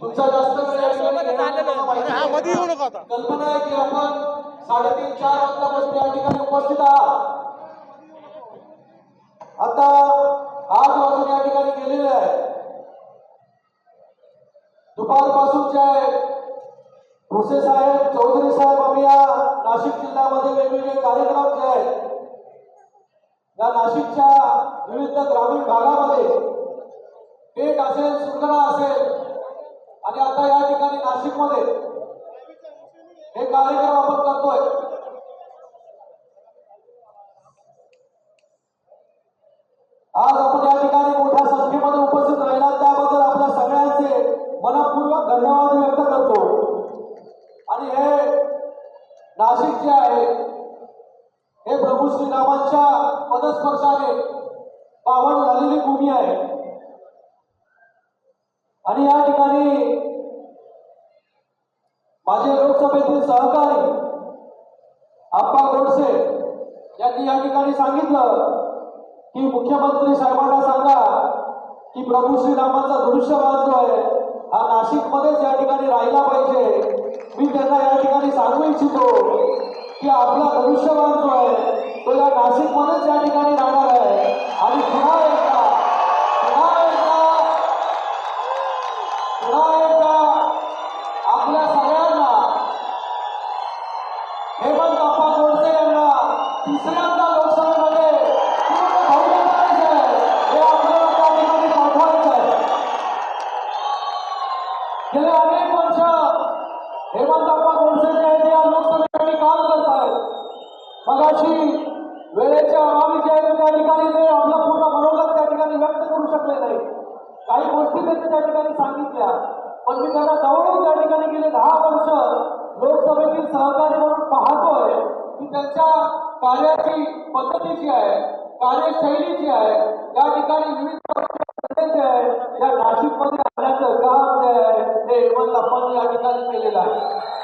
तुमचा जास्त. मध्ये येऊ नका आता. कल्पना आहे की आपण साडेतीन चार वाजल्यापासून या ठिकाणी उपस्थित आहात. आता आठ वाजून या ठिकाणी गेलेले आहे दुपारपासूनचे भुसे साहेब चौधरी साहेब आम्ही या नाशिक जिल्ह्यामध्ये वेगवेगळे कार्यक्रम जे आहेत या नाशिकच्या विविध ग्रामीण भागामध्ये पेठ असेल सुरगणा असेल आणि आता या ठिकाणी नाशिकमध्ये हे कार्यक्रम आपण करतोय. आज आपण या ठिकाणी मोठ्या संख्येमध्ये उपस्थित राहिला त्याबद्दल आपल्या सगळ्यांचे मनपूर्वक धन्यवाद व्यक्त करतो. आणि हे नाशिक जे आहे हे प्रभू श्रीरामांच्या पदस्पर्शाने पावन झालेली भूमी आहे. आणि या ठिकाणी माझे लोकसभेतील सहकारी आप्पा गोडसे यांनी या ठिकाणी सांगितलं की मुख्यमंत्री साहेबांना सांगा की प्रभू श्रीरामांचा दृश्यवाद जो आहे. हा नाशिकमध्येच या ठिकाणी राहिला पाहिजे. मी त्यांना या ठिकाणी सांगू इच्छितो की आपला धनुष्यबाण जो आहे. तो या नाशिकमध्येच या ठिकाणी राहणार आहे. आणि पुन्हा पुन्हा एकदा पुन्हा एकदा आपल्या सगळ्यांना हेमंत अप्पा गोडसे यांना तिसऱ्यांदा लोकसभेमध्ये पूर्ण बहुमत करायचं आहे हे आपल्याला त्या ठिकाणी पाठवायचं आहे गेले अनेक वर्ष हेमंत अप्पा गोडसे जे आहेत ते या लोकसभेसाठी काम करत आहेत. मगाशी वेळेच्या अभावी जे आहे त्या ठिकाणी ते आपलं पूर्ण मनोगत त्या ठिकाणी व्यक्त करू शकले नाही. काही गोष्टी त्यांनी त्या ठिकाणी सांगितल्या. पण मी त्यांना जवळून त्या ठिकाणी गेले दहा वर्ष लोकसभेतील सहकारी म्हणून पाहतोय की त्यांच्या कार्याची पद्धती जी आहे कार्यशैली जी आहे या ठिकाणी विविध जे आहे या नाशिकमध्ये आल्याचं काम जे आहे ते हेमंत अप्पांनी या ठिकाणी केलेलं आहे.